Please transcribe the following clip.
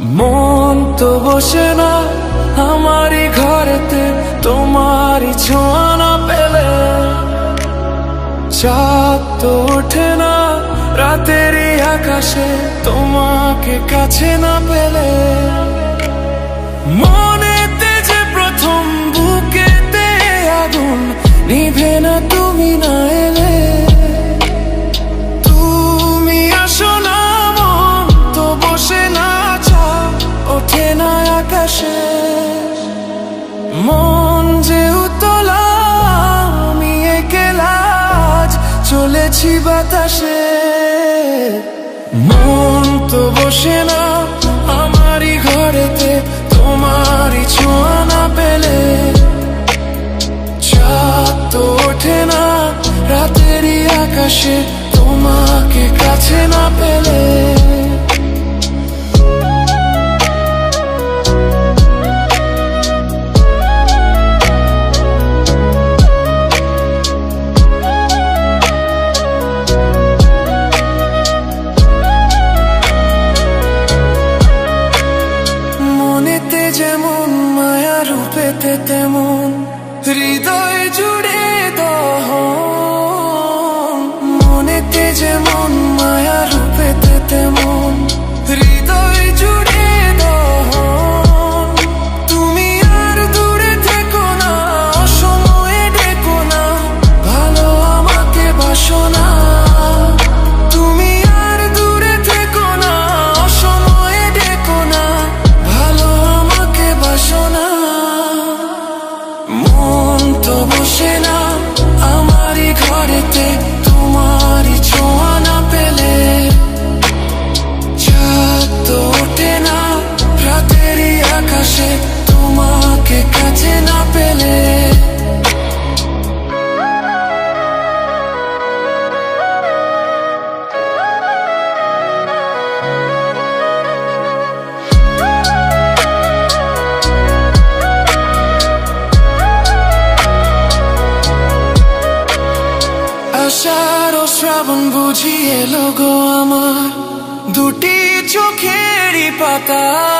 মন তো বসে না, আমারই ঘরেতে, তোমারই ছোঁয়া না পেলে। চাঁদ তো ওঠে না রাতের আকাশে, তোমাকে কাছে না পেলে। মনেতে চলেছি বাতাসে। মন তো বসে না, আমারই ঘরেতে, তোমারই ছোঁয়া না পেলে। চাঁদ তো ওঠে না, রাতেরই আকাশে, তোমাকে কাছে না পেলে। যেমন মায়া রূপেতে তেমন হৃদয় জুড়ে দহ মনেতে যেমন আষাঢ় ও শ্রাবণ বুঝি এলো গো আমার দুটি চোখেরই পাতায়